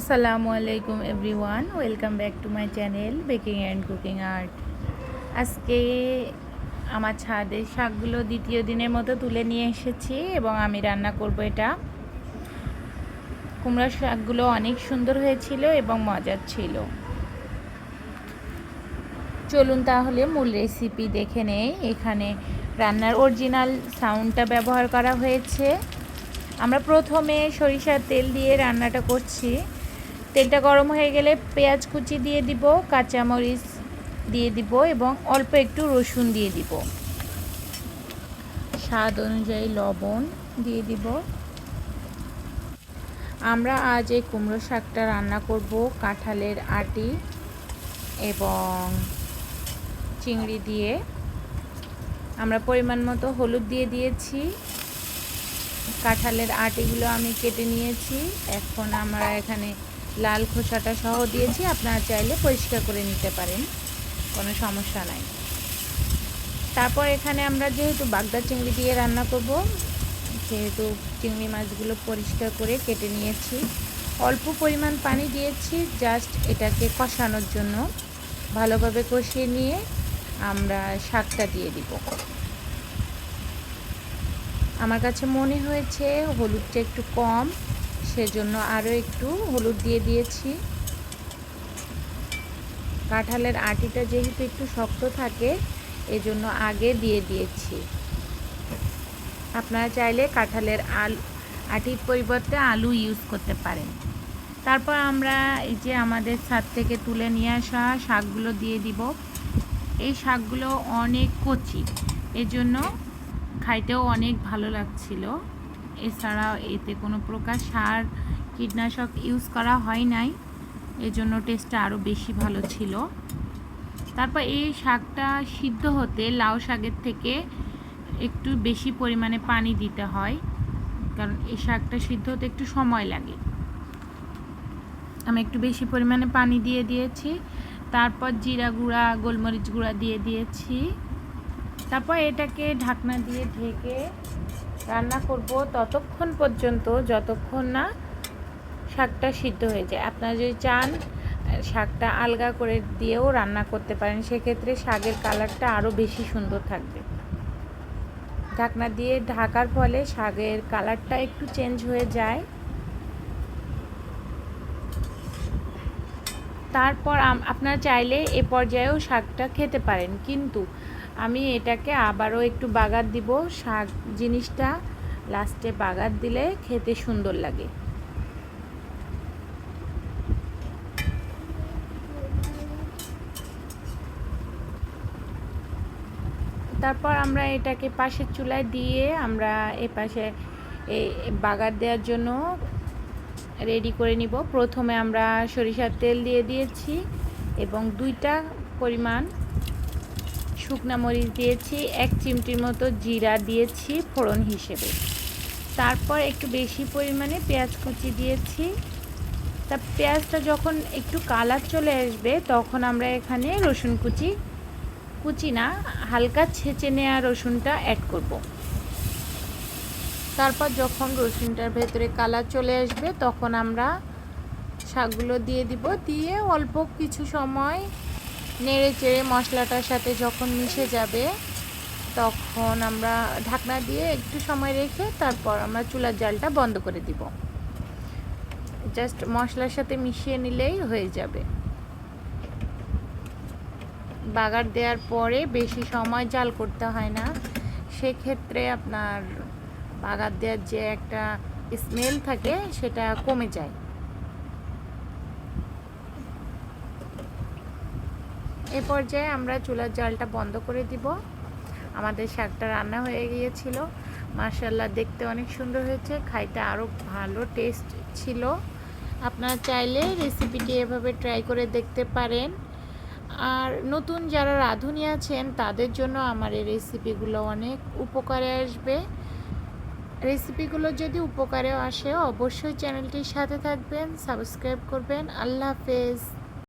আসসালামু আলাইকুম everyone, welcome back to my channel baking and cooking art. আজকে আমার ছাদের শাকগুলো দ্বিতীয় দিনের মতো তুলে নিয়ে এসেছি এবং আমি রান্না করব এটা। কুমড়া শাকগুলো অনেক সুন্দর হয়েছিল এবং মজার ছিল। চলুন তাহলে মূল রেসিপি দেখে নেই। এখানে রান্নার অরিজিনাল সাউন্ডটা ব্যবহার করা হয়েছে। আমরা প্রথমে সরিষার তেল দিয়ে রান্নাটা করছি। তেলটা গরম হয়ে গেলে পেঁয়াজ কুচি দিয়ে দিব, কাঁচামরিচ দিয়ে দিব এবং অল্প একটু রসুন দিয়ে দিব। স্বাদ অনুযায়ী লবণ দিয়ে দিব। আমরা আজ এই কুমড়ো শাকটা রান্না করব কাঁঠালের আটি এবং চিংড়ি দিয়ে। আমরা পরিমাণ মতো হলুদ দিয়ে দিয়েছি। কাঁঠালের আটিগুলো আমি কেটে নিয়েছি। এখন আমরা এখানে লাল খোসাটা সহ দিয়েছি, আপনারা চাইলে পরিষ্কার করে নিতে পারেন, কোনো সমস্যা নাই। তারপর এখানে আমরা যেহেতু বাগদা চিংড়ি দিয়ে রান্না করব, যেহেতু চিংড়ি মাছগুলো পরিষ্কার করে কেটে নিয়েছি, অল্প পরিমাণ পানি দিয়েছি, জাস্ট এটাকে কষানোর জন্য। ভালোভাবে কষিয়ে নিয়ে আমরা শাকটা দিয়ে দিব। আমার কাছে মনে হয়েছে হলুদটা একটু কম সেজন্য আরও একটু হলুদ দিয়ে দিয়েছি। কাঁঠালের আটিটা যেহেতু একটু শক্ত থাকে, এজন্য আগে দিয়ে দিয়েছি। আপনারা চাইলে কাঁঠালের আলু, আটির পরিবর্তে আলু ইউজ করতে পারেন। তারপর আমরা এই যে আমাদের ছাদ থেকে তুলে নিয়ে আসা শাকগুলো দিয়ে দিব। এই শাকগুলো অনেক কচি, এজন্য খাইতেও অনেক ভালো লাগছিল। এছাড়াও এতে কোনো প্রকার সার, কীটনাশক ইউজ করা হয় নাই। এজন্য টেস্টটা আরও বেশি ভালো ছিল। তারপর এই শাকটা সিদ্ধ হতে লাউ শাকের থেকে একটু বেশি পরিমাণে পানি দিতে হয়, কারণ এই শাকটা সিদ্ধ হতে একটু সময় লাগে। আমি একটু বেশি পরিমাণে পানি দিয়ে দিয়েছি। তারপর জিরা গুঁড়া, গোলমরিচ গুঁড়া দিয়ে দিয়েছি। তারপর এটাকে ঢাকনা দিয়ে ঢেকে রান্না করব ততক্ষণ পর্যন্ত, যতক্ষণ না শাকটা সিদ্ধ হয়ে যায়। আপনারা যদি চান, শাকটা আলগা করে দিয়েও রান্না করতে পারেন, সেক্ষেত্রে শাকের কালারটা আরও বেশি সুন্দর থাকবে। ঢাকনা দিয়ে ঢাকার ফলে শাকের কালারটা একটু চেঞ্জ হয়ে যায়। তারপর আপনারা চাইলে এ পর্যায়েও শাকটা খেতে পারেন। কিন্তু আমি এটাকে আবারও একটু বাগার দিব। শাক জিনিসটা লাস্টে বাগার দিলে খেতে সুন্দর লাগে। তারপর আমরা এটাকে পাশের চুলায় দিয়ে আমরা এ পাশে বাগার দেওয়ার জন্য রেডি করে নিব। প্রথমে আমরা সরিষার তেল দিয়ে দিয়েছি এবং দুইটা পরিমাণ শুকনা মরিচ দিয়েছি, এক চিমটির মতো জিরা দিয়েছি ফোড়ন হিসেবে। তারপর একটু বেশি পরিমাণে পেঁয়াজ কুচি দিয়েছি। তা পেঁয়াজটা যখন একটু কালার চলে আসবে, তখন আমরা এখানে রসুন কুচি কুচি না, হালকা ছেঁচে নেওয়া রসুনটা অ্যাড করব। তারপর যখন রসুনটার ভেতরে কালার চলে আসবে, তখন আমরা শাকগুলো দিয়ে দিব। দিয়ে অল্প কিছু সময় নেড়ে চেড়ে মশলাটার সাথে যখন মিশে যাবে, তখন আমরা ঢাকনা দিয়ে একটু সময় রেখে তারপর আমরা চুলার জালটা বন্ধ করে দিব। জাস্ট মশলার সাথে মিশিয়ে নিলেই হয়ে যাবে। বাগার দেওয়ার পরে বেশি সময় জাল করতে হয় না। সেক্ষেত্রে আপনার বাগার দেওয়ার যে একটা স্মেল থাকে, সেটা কমে যায়। এ পর্যায়ে আমরা চুলার জালটা বন্ধ করে দিব। আমাদের শাকটা রান্না হয়ে গিয়েছিল। মার্শাল্লাহ দেখতে অনেক সুন্দর হয়েছে। খাইতে আরও ভালো টেস্ট ছিল। আপনারা চাইলে রেসিপিটি এভাবে ট্রাই করে দেখতে পারেন। আর নতুন যারা রাঁধুনি আছেন, তাদের জন্য আমার এই রেসিপিগুলো অনেক উপকারে আসবে। রেসিপিগুলো যদি উপকারেও আসে অবশ্যই চ্যানেলটির সাথে থাকবেন সাবস্ক্রাইব করবেন। আল্লাহ হাফেজ।